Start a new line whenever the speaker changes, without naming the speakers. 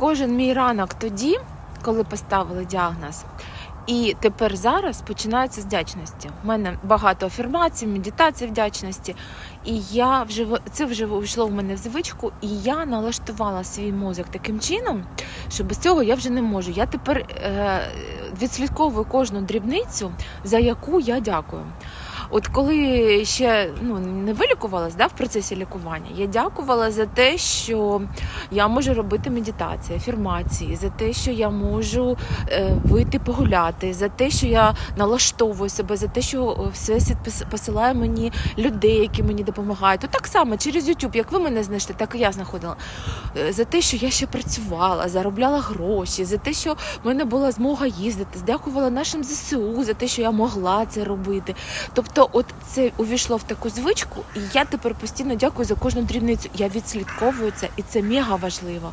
кожен мій ранок тоді, коли поставили діагноз. І тепер зараз починається з вдячності. У мене багато афірмацій, медитацій вдячності. І я вже це вже увійшло в мене в звичку, і я налаштувала свій мозок таким чином, що без цього я вже не можу. Я тепер е, відслідковую кожну дрібницю, за яку я дякую. От коли ще ну не вилікувалась да, в процесі лікування, я дякувала за те, що я можу робити медитації, афірмації, за те, що я можу е, вийти погуляти, за те, що я налаштовую себе, за те, що всесвіт пос- посилає мені людей, які мені допомагають. От так само через YouTube, як ви мене знайшли, так і я знаходила. Е, За те, що я ще працювала, заробляла гроші, за те, що в мене була змога їздити, дякувала нашим ЗСУ за те, що я могла це робити. Тобто, от це увійшло в таку звичку, і я тепер постійно дякую за кожну дрібницю. Я відслідковую це, і це мега важливо.